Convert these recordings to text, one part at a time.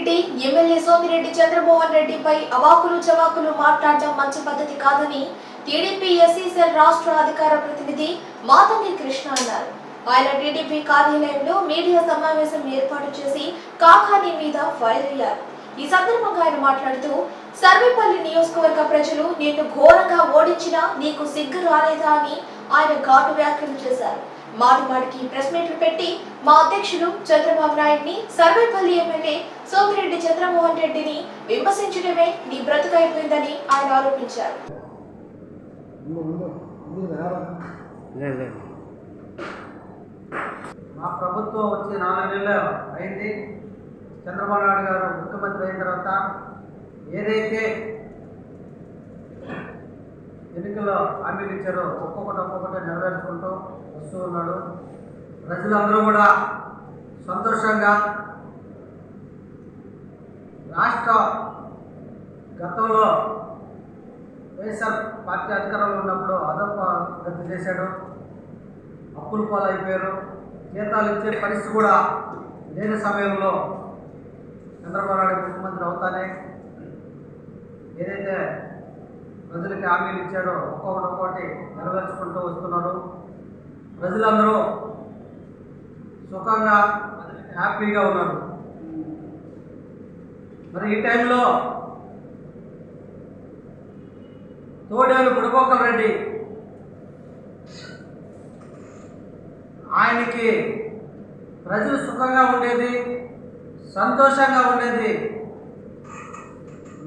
Reddy MLA Somireddy Chandramohan రెడ్డిపై అవాకులు చవాకులు మాట్లాడడం మంచి పద్ధతి కాదని టీడీపీ ఎస్సీ రాష్ట్ర అధికార ప్రతినిధి మాతంగి కృష్ణ అన్నారు. ఆయన టీడీపీ కార్యాలయంలో మీడియా సమావేశం ఏర్పాటు చేసి కాకాని మీద ఫైర్ అయ్యారు. ఈ సందర్భంగా ఆయన మాట్లాడుతూ సర్వేపల్లి నియోజకవర్గ ప్రజలు నిన్ను ఘోరంగా ఓడించినా నీకు సిగ్గు రాలేదా అని ఆయన ఘాటు వ్యాఖ్యలు చేశారు. మాటి మాటికి ప్రెస్ మీట్లు పెట్టి మా అధ్యక్షులు చంద్రబాబు నాయుడిని సర్వేపల్లి ఎమ్మెల్యే సోమిరెడ్డి చంద్రమోహన్ రెడ్డిని విమర్శించడమే నీ బ్రతుకైపోయిందని ఆయన ఆరోపించారు. మా ప్రభుత్వం వచ్చి నాలుగు నెలలు అయింది. చంద్రబాబు నాయుడు గారు ముఖ్యమంత్రి అయిన తర్వాత ఏదైతే ఎన్నికల్లో హామీలు ఇచ్చారో ఒక్కొక్కటి ఒక్కొక్కటి నెరవేర్చుకుంటూ వస్తూ ఉన్నాడు. ప్రజలందరూ కూడా సంతోషంగా రాష్ట్ర గతంలో వైఎస్ఆర్ పార్టీ అధికారంలో ఉన్నప్పుడు అదొక గతి చేశాడు. అప్పుల పాలైపోయారు. జీతాలు ఇచ్చే పరిస్థితి కూడా లేని సమయంలో చంద్రబాబు నాయుడు ముఖ్యమంత్రి అవుతానే ఏదైతే ప్రజలకి హామీలు ఇచ్చాడో ఒక్కొక్కటి ఒక్కొక్కటి నెరవేర్చుకుంటూ వస్తున్నారు. ప్రజలందరూ సుఖంగా హ్యాపీగా ఉన్నారు. మరి ఈ టైంలో తోడేలు బుడగోకల్ రెడ్డి ఆయనకి ప్రజలు సుఖంగా ఉండేది సంతోషంగా ఉండేది.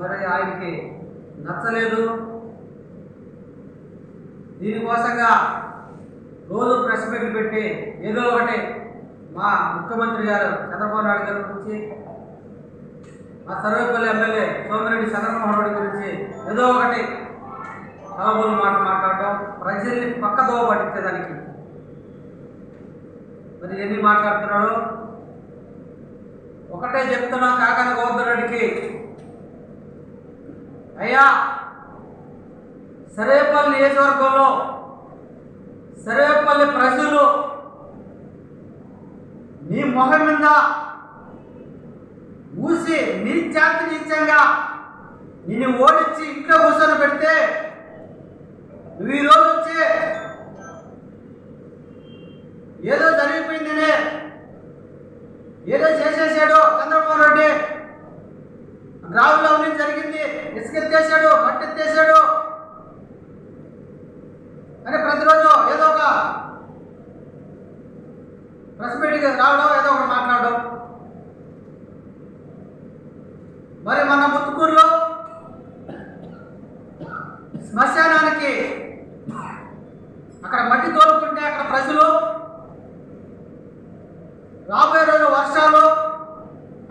మరి ఆయనకి నచ్చలేదు. దీనికోసంగా రోజు ప్రెస్ మీట్లు పెట్టి ఏదో ఒకటి మా ముఖ్యమంత్రి గారు చంద్రబాబు నాయుడు గారి గురించి మా సర్వేపల్లి ఎమ్మెల్యే సోమిరెడ్డి చంద్రమోహన్ రెడ్డి గురించి ఏదో ఒకటి కలబోలు మాట మాట్లాడటం ప్రజల్ని పక్కదోవ పట్టించేదానికి. మరి ఎన్ని మాట్లాడుతున్నాడు? ఒకటే చెప్తున్నా కాకన గోవర్ధన్ రెడ్డికి. అయ్యా! సర్వేపల్లి నియోజకవర్గంలో సర్వేపల్లి ప్రజలు నీ మొహం మీద ఊసి నీ జాతి నీచంగా నిన్ను ఓడించి ఇంట్లో కూర్చొని పెడితే నువ్వు ఈరోజు వచ్చి ఏదో జరిగిపోయిందనే ఏదో చేసేసాడు చంద్రబాబు రెడ్డి గ్రామంలో ఉన్నది జరిగింది ఇసుకెత్తేసాడు మట్టి ఎత్తేసాడు అని ప్రతిరోజు ఏదో ఒక ప్రెస్ మీటింగ్ రావడం ఏదో ఒకటి మాట్లాడడం మరి మన ముత్తుకూరులో శ్మశానానికి. అక్కడ మట్టి తోలుకుంటే అక్కడ ప్రజలు. రాబోయే రోజు వర్షాలు.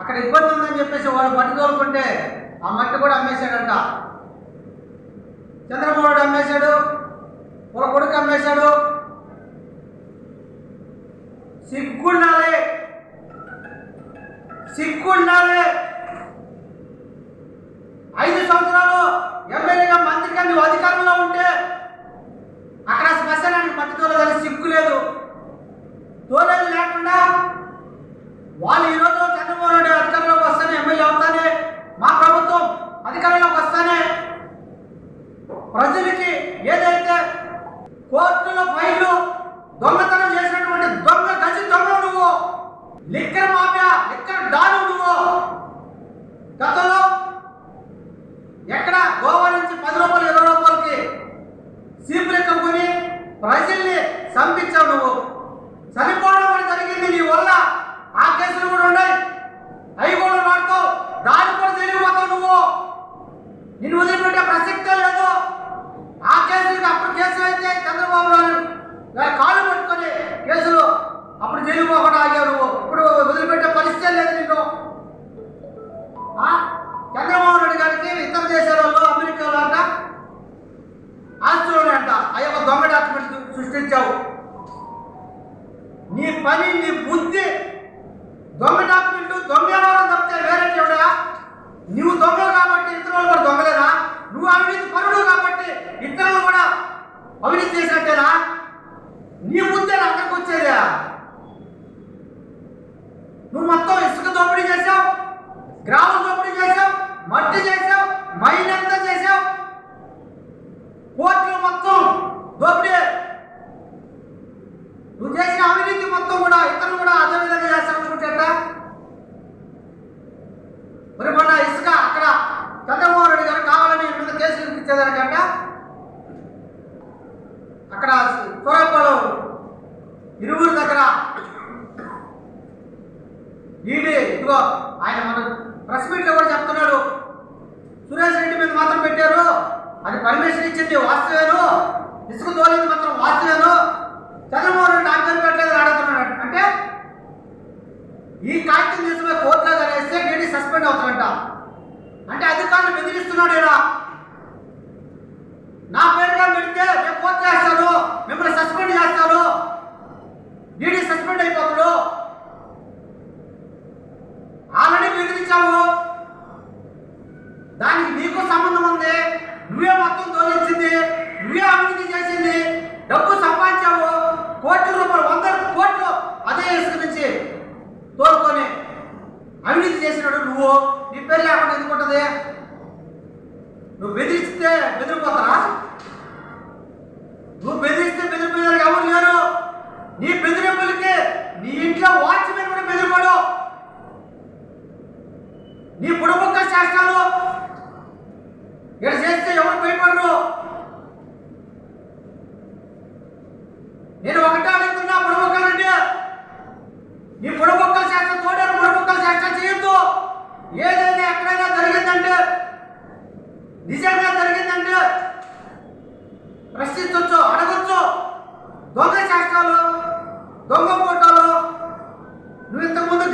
అక్కడ ఇబ్బంది ఉందని చెప్పేసి వాడు మట్టి తోలుకుంటే ఆ మట్టి కూడా అమ్మేశాడంట. చంద్రబాబు అక్కడ శ్మశానాన్ని మట్టి సిక్కు సిగ్గు లేదు. తోలేదు లేకుండా వాళ్ళు ఈరోజు చంద్రబాబు నాయుడు అధికారంలోకి వస్తానే ఎమ్మెల్యే అవుతానే మా ప్రభుత్వం అధికారంలోకి వస్తానే ప్రజలకి ఏదైతే కోర్టుల ఫైళ్ళు దొంగతనం చేసినటువంటి దొంగ గజి దొంగ నువ్వు లిక్కర్ మాఫియా లిక్కర్ డాలు నువ్వు. గతంలో ఎక్కడ గోవా నుంచి పది రూపాయలు ఇరవై రూపాయలకి సీపులు ఎక్కకొని ప్రజల్ని చంపించావు నువ్వు. చనిపోవడం కూడా జరిగింది నీ వల్ల. ఆ కేసులు కూడా ఉన్నాయి. అవి కూడా వాడుతావు దాన్ని కూడా తెలియపోతావు నువ్వు. నిన్ను వదిలిపెట్టే ప్రసక్తే లేదు. ఆ కేసులకు అప్పుడు కేసులు అయితే చంద్రబాబు నాయుడు కాళ్ళు పట్టుకొని కేసులు అప్పుడు జైలు పోకుండా ఆగావు నువ్వు. ఇప్పుడు వదిలిపెట్టే పరిస్థితి లేదు నిన్ను. ఆ? చంద్రబాబు నాయుడు గారికి ఇతర దేశాలలో అమెరికాలో అంట ఆస్తులు ఉన్నాయంట ఆ యొక్క దొంగ డాక్యుమెంట్ సృష్టించావు నీ పని నీ బుద్ధి దొంగ డాక్యుమెంట్ దొంగ వ్యవహారం తప్పితే వేరే ఎవడా నువ్వు దొంగ కాబట్టి ఇతరులు కూడా దొంగలేదా నువ్వు అవినీతి పరుడు కాబట్టి ఇతరులు కూడా అవినీతి చేసినట్టేనా? నీ బుద్ధి అక్కడికి వచ్చేదా. నువ్వు మొత్తం ఇసుక దోపిడీ చేశావు. గ్రామ దోపిడీ చేసావు మట్టి చేసావు మైన్ అంతా చేసావు కోర్టులు మొత్తం దోపిడీ నువ్వు చేసిన అవినీతి మొత్తం కూడా ఇతరులు కూడా అదే విధంగా చేస్తామనుకుంటా మరి మొన్న ఇసుక అక్కడ చంద్రబాబు నాయుడు గారు కావాలని ఈయన మీద అక్కడ సూరపాలెం ఇరువురు దగ్గర. ఈడీ ఇదిగో ఆయన మన ప్రెస్ మీట్లో కూడా చెప్తున్నాడు. సురేష్ రెడ్డి మీద మాత్రం పెట్టారు. అది పర్మిషన్ ఇచ్చింది వాస్తవేను. ఇసుక తోలింది మాత్రం వాస్తవేను. చంద్రబాబు నాయుడు నాకు పెట్టలేదు అడుగుతున్నాడు అంటే ఈ కాగితం తీసుకునే కోర్టులో వేస్తే డీడీ సస్పెండ్ అవుతాడంట. అంటే అధికారులు బెదిరిస్తున్నాడు ఇలా నా పేరుగా పెడితే నేను కోర్టు చేస్తాను మిమ్మల్ని సస్పెండ్ చేస్తాను. డీడీ సస్పెండ్ అయిపోతాడు ఆల్రెడీ బెదిరించావు దానికి నీకు సంబంధం ఉంది. నువ్వే మొత్తం తోలించింది నువ్వే అభివృద్ధి చేసింది. డబ్బు సంపాదించావు. కోట్ల రూపాయలు వంద కోట్లు అదే ఇసుక నుంచి తోలుకొని అవినీతి చేసినాడు నువ్వు. నీ పేరు లేకుండా ఎందుకుంటుంది నువ్వు బెదిరిస్తే బెదిరిపోతారా? నువ్వు బెదిరిస్తే బెదిరిపోయారు ఎవరు లేరు. నీ బెదిరింపులకి నీ ఇంట్లో వాచ్మెన్ కూడా బెదిరిపోడు. నీ బుడబుక్క శాస్త్రాలు ఇక్కడ చేస్తే ఎవరు భయపడరు. నేను ఒకటే అడుగుతున్నా బుడబుక్కలంటే నీ బుడబుక్కల శాస్త్రం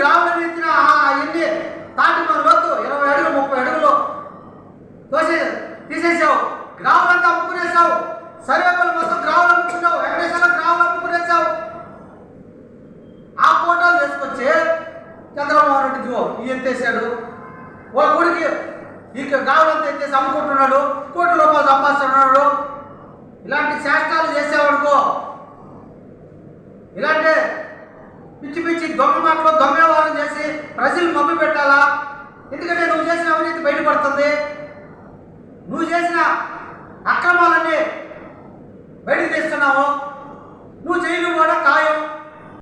నువ్వు ఇంతకుముందు గ్రామాలను ఎత్తిన ఎన్ని తాటి మన వద్దు ఇరవై అడుగులు ముప్పై అడుగులు తోసి తీసేసావు గ్రామాలంతా అమ్ముకునేసావు సర్వేపల్లి మొత్తం గ్రాములు అమ్ముకున్నావు వెంకటేశ్వర గ్రాములు అమ్ముకునేసావు ఆ ఫోటోలు తీసుకొచ్చి చంద్రబాబు నాయుడు ఇదిగో ఈ ఎత్తేసాడు వాళ్ళ కొడుకు ఈ గ్రామాలంతా ఎత్తేసి అమ్ముకుంటున్నాడు కోటి రూపాయలు సంపాదిస్తున్నాడు. ఇలాంటి శాస్త్రాలు చేసావనుకో. ఇలాంటి పిచ్చి పిచ్చి దొంగ మాటలు దొంగ ప్రజలు మభ్య పెట్టాలా? ఎందుకంటే నువ్వు చేసిన అవినీతి బయటపడుతుంది. నువ్వు చేసిన అక్రమాలన్నీ బయటకు తీస్తున్నావు. నువ్వు జైలు కూడా ఖాయం